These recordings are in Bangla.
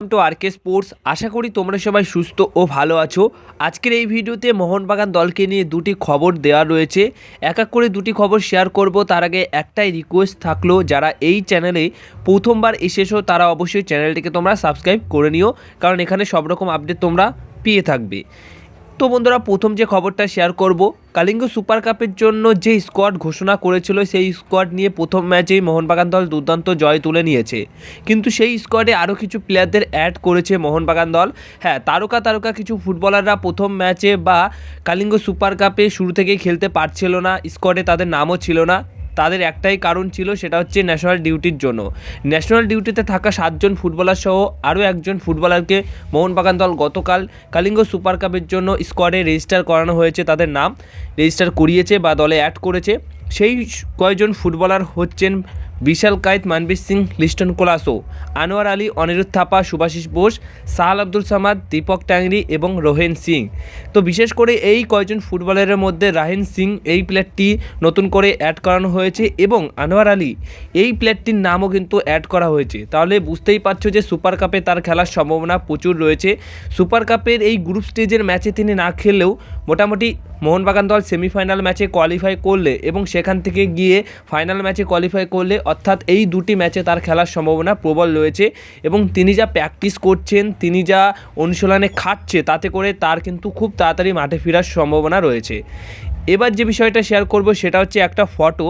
টু আরকে স্পোর্টস আশা করি তোমরা সবাই সুস্থ ও ভালো আছো। আজকের এই ভিডিওতে মোহনবাগান দলকে নিয়ে দুটি খবর দেওয়া রয়েছে। এক এক করে দুটি খবর শেয়ার করব। তার আগে একটাই রিকোয়েস্ট থাকল, যারা এই চ্যানেলে প্রথমবার এসেছ, তারা অবশ্যই চ্যানেলটিকে তোমরা সাবস্ক্রাইব করে নিও। কারণ এখানে সব রকম আপডেট তোমরা পেয়ে থাকবে। তো বন্ধুরা, প্রথম যে খবরটা শেয়ার করব, কালিঙ্গ সুপার কাপের জন্য যে স্কোয়াড ঘোষণা করেছিল, সেই স্কোয়াড নিয়ে প্রথম ম্যাচেই মোহনবাগান দল দুর্দান্ত জয় তুলে নিয়েছে। কিন্তু সেই স্কোয়াডে আরও কিছু প্লেয়ারদের অ্যাড করেছে মোহনবাগান দল। হ্যাঁ তারকা তারকা কিছু ফুটবলাররা প্রথম ম্যাচে বা কালিঙ্গ সুপার কাপে শুরু থেকেই খেলতে পারছিল না স্কোয়াডে তাদের নামও ছিল না। তাদের একটাই কারণ ছিল, সেটা হচ্ছে ন্যাশনাল ডিউটির জন্য। ন্যাশনাল ডিউটিতে থাকা সাতজন ফুটবলার সহ আরও একজন ফুটবলারকে মোহনবাগান দল গতকাল কালিঙ্গ সুপার কাপের জন্য স্কোয়াডে রেজিস্টার করানো হয়েছে তাদের নাম। রেজিস্টার করিয়েছে বা দলে অ্যাড করেছে। সেই কয়েকজন ফুটবলার হচ্ছেন বিশাল কায়েত মানবীর সিং লিস্টন কোলাসো, আনোয়ার আলী, অনিরুদ্ধ থাপা, সুভাষিস বোস সাহাল আব্দুল সামাদ, দীপক ট্যাংরি এবং রোহেন সিং। তো বিশেষ করে এই কয়জন ফুটবলারের মধ্যে রাহেন সিং এই প্লেয়ারটি নতুন করে অ্যাড করানো হয়েছে এবং আনোয়ার আলী এই প্লেয়ারটির নামও কিন্তু অ্যাড করা হয়েছে। তাহলে বুঝতেই পারছ যে সুপার কাপে তার খেলার সম্ভাবনা প্রচুর রয়েছে। সুপার কাপের এই গ্রুপ স্টেজের ম্যাচে তিনি না খেললেও মোটামুটি মোহনবাগান দল সেমিফাইনাল ম্যাচে কোয়ালিফাই করলে এবং সেখান থেকে গিয়ে ফাইনাল ম্যাচে কোয়ালিফাই করলে, অর্থাৎ এই দুটি ম্যাচে তার খেলার সম্ভাবনা প্রবল রয়েছে এবং তিনি যা প্র্যাকটিস করছেন, তিনি যা অনুশীলনে খাটছে তাতে করে তার কিন্তু খুব তাড়াতাড়ি মাঠে ফেরার সম্ভাবনা রয়েছে। এবার যে বিষয়টা শেয়ার করব সেটা হচ্ছে একটা ফটো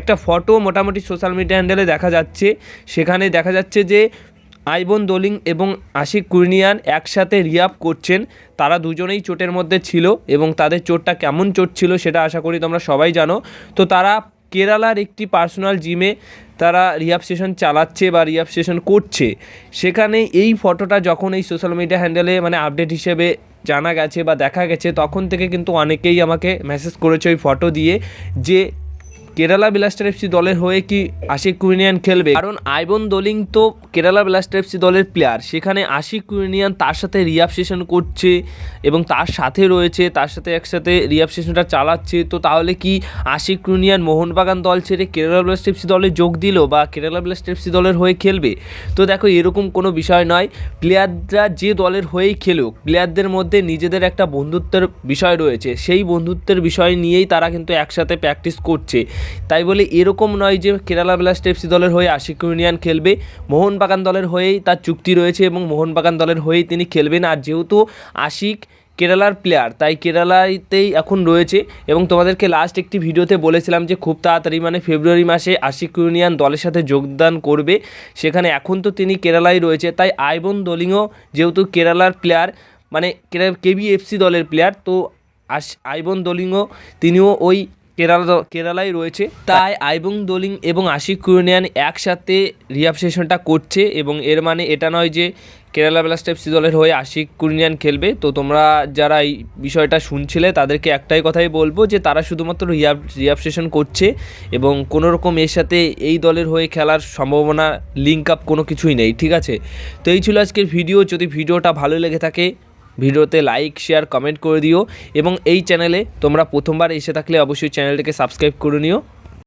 একটা ফটো মোটামুটি সোশ্যাল মিডিয়া হ্যান্ডেলে দেখা যাচ্ছে। সেখানে দেখা যাচ্ছে যে আইবন দোলিং এবং আশিক কুর্নিয়ান একসাথে রিয়াপ করছেন। তারা দুজনেই চোটের মধ্যে ছিল এবং তাদের চোটটা কেমন চোট ছিল সেটা আশা করি তোমরা সবাই জানো। তো তারা কেরালার একটি পার্সোনাল জিমে তারা রিহাব সেশন চালাচ্ছে বা রিহাব সেশন করছে। সেখানে এই ফটোটা যখন এই সোশ্যাল মিডিয়া হ্যান্ডেলে মানে আপডেট হিসেবে জানা গেছে বা দেখা গেছে, তখন থেকে কিন্তু অনেকেই আমাকে মেসেজ করেছে ওই ফটো দিয়ে যে কেরালা ব্লাস্টার এফসি দলের হয়ে কি আশিক কুইনিয়ান খেলবে? কারণ আইবন দোলিং তো কেরালা ব্লাস্টার এফসি দলের প্লেয়ার সেখানে আশিক কুইনিয়ান তার সাথে রিয়াব সেশন করছে এবং তার সাথে রয়েছে, তার সাথে একসাথে রিয়াব সেশনটা চালাচ্ছে। তো তাহলে কি আশিক কুইনিয়ান মোহনবাগান দল ছেড়ে কেরালা ব্লাস্টার এফসি দলে যোগ দিল বা কেরালা ব্লাস্টার এফসি দলের হয়ে খেলবে? তো দেখো, এরকম কোনো বিষয় নয়। প্লেয়াররা যে দলের হয়েই খেলুক প্লেয়ারদের মধ্যে নিজেদের একটা বন্ধুত্বের বিষয় রয়েছে। সেই বন্ধুত্বের বিষয় নিয়েই তারা কিন্তু একসাথে প্র্যাকটিস করছে। তাই বলে এরকম নয় যে কেরালা ব্লাস্ট এফসি দলের হয়ে আশিক ইউনিয়ন খেলবে। মোহনবাগান দলের হয়েই তার চুক্তি রয়েছে এবং মোহনবাগান দলের হয়েই তিনি খেলবেন। আর যেহেতু আশিক কেরালার প্লেয়ার তাই কেরালাতেই এখন রয়েছে। এবং তোমাদেরকে লাস্ট একটি ভিডিওতে বলেছিলাম যে খুব তাড়াতাড়ি মানে ফেব্রুয়ারি মাসে আশিক ইউনিয়ন দলের সাথে যোগদান করবে। সেখানে এখন তো তিনি কেরালায় রয়েছে। তাই আইবন দলিংও যেহেতু কেরালার প্লেয়ার মানে কেবিএফসি দলের প্লেয়ার তো আশ আইবন দলিংও তিনিও ওই কেরালা কেরালায় রয়েছে। তাই আইবং, দোলিং এবং আশিক কুরনিয়ান একসাথে রিহাব সেশনটা করছে এবং এর মানে এটা নয় যে কেরালা ব্লাস্ট এফসি দলের হয়ে আশিক কুরনিয়ান খেলবে। তো তোমরা যারা এই বিষয়টা শুনছিলে তাদেরকে একটাই কথাই বলব যে তারা শুধুমাত্র রিহাব রিহাব সেশন করছে এবং কোনো রকম এর সাথে এই দলের হয়ে খেলার সম্ভাবনা লিঙ্ক আপ কোনো কিছুই নেই, ঠিক আছে? তো এই ছিল আজকের ভিডিও যদি ভিডিওটা ভালো লেগে থাকে ভিডিওতে লাইক, শেয়ার কমেন্ট করে দিও এবং এই চ্যানেলে তোমরা প্রথমবার এসে থাকলে অবশ্যই চ্যানেলটাকে সাবস্ক্রাইব করে নিও।